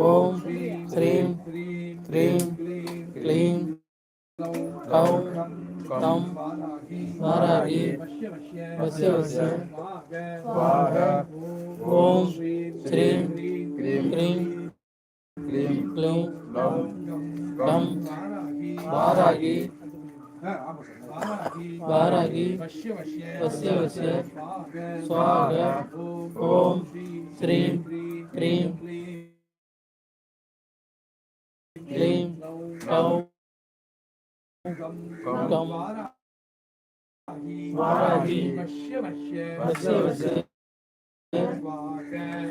ஓம் ஸ்ரீம் க்ரீம் க்ளீம் கௌம் கம் வாராகி வசிய வசிய ஸ்வாக ஓம் ஸ்ரீம் க்ரீம் க்ளீம் கம் வாராகி வாராகி வசிய வசிய ஸ்வாக ஓம் ஸ்ரீம் க்ரீம் க்ளீம் கௌம் கம் வாராகி வசிய வசிய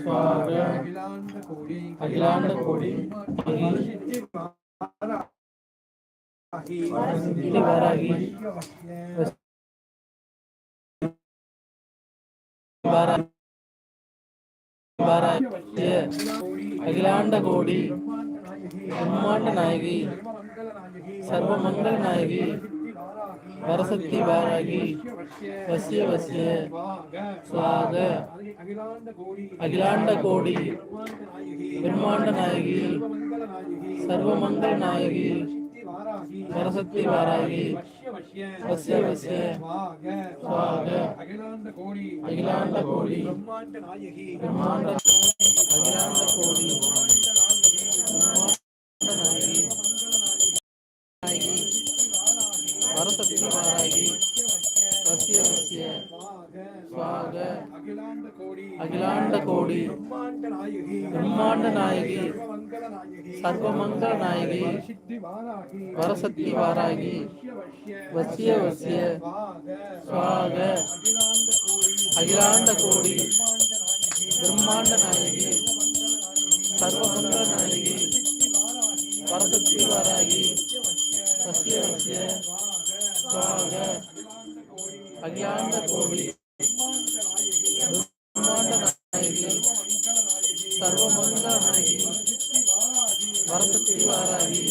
ஸ்வாக அகிலாண்ட கோடி இது வாராகி அகிலாண்ட கோடி பிரம்மாண்ட நாயகி சர்வ மங்கள நாயகி வரசக்தி வாராகி வசிய வசிய சுவாக அகிலாண்ட கோடி பிரம்மாண்ட நாயகி சர்வமங்கல நாயகி வரசக்தி வாராகி வசிய வசிய சுவாக. அகிலாண்ட கோடி. அகிலாண்ட கோடி. பிரம்மாண்ட நாயகி. பிரம்மாண்ட அகிலாண்ட கோடி. வரசக்தி வாராகி வசிய வசிய சுவாக. அகிலாண்ட கோடி. அகிலாண்ட கோடி. பிரம்மாண்ட நாயகி. பிரம்மாண்ட நாயகி. சர்வமங்கல நாயகி வரசக்தி வாராகி வசிய வசிய. சுவாக. அகிலாண்ட கோடி பிரம்மாண்ட நாயகி சர்வமங்கல நாயகி வரசக்தி வாராகி வசிய வசிய. சுவாக. அகிலாண்ட கோடி பிரம்மாண்ட நாயகி சர்வமங்கல நாயகி வரசக்தி வாராகி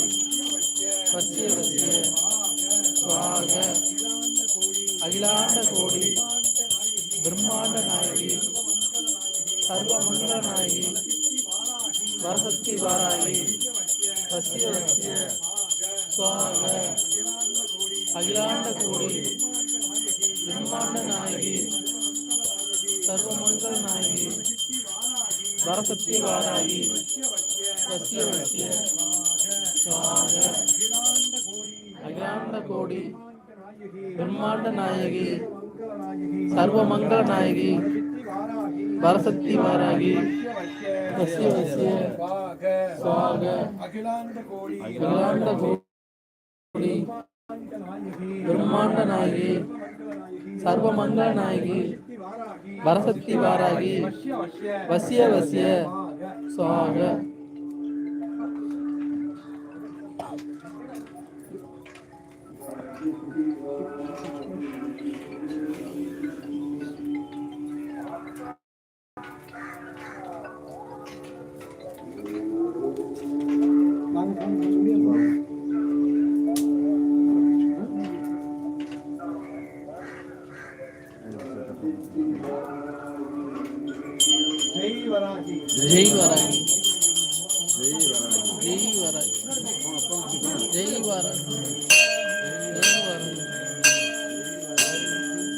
வசிய வசிய சுவாக அகிலாண்ட கோடி பிரம்மாண்ட நாயகி சர்வமங்கல நாயகி வரசக்தி வாராகி வசிய வசிய சுவாக அகிலாண்ட கோடி பிரம்மாண்ட நாயகி சர்வமங்கல நாயகி வரசக்தி வாராகி லட்சிய அகிலாண்ட கோடி பிரம்மாண்ட நாயகி சர்வ மங்கள நாயகி வரசக்தி வாராகி வசிய வசிய சுவாக அகிலாண்ட கோடி அகிலாண்ட கோடி பிரம்மாண்ட நாயகி சர்வ மங்கள நாயகி வரசக்தி வாராகி வசிய வசிய சுவாக ஜெய் வராகி ஜெய் வராகி ஜெய் வராகி ஜெய் வராகி